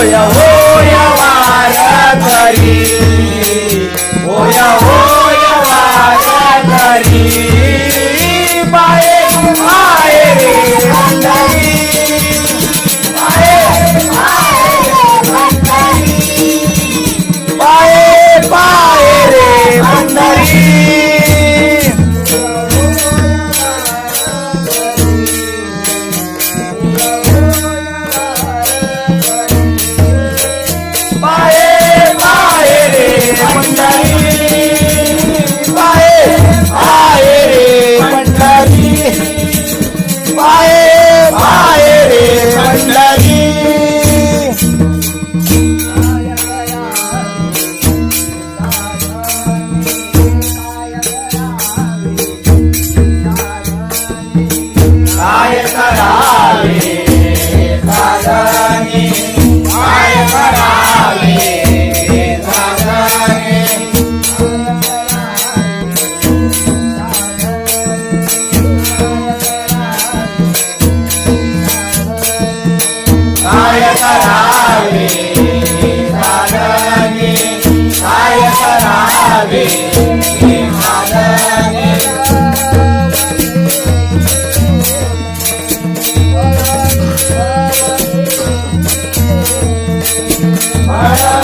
gloria. काय करावे साधने काय करावे Hare Hare 아.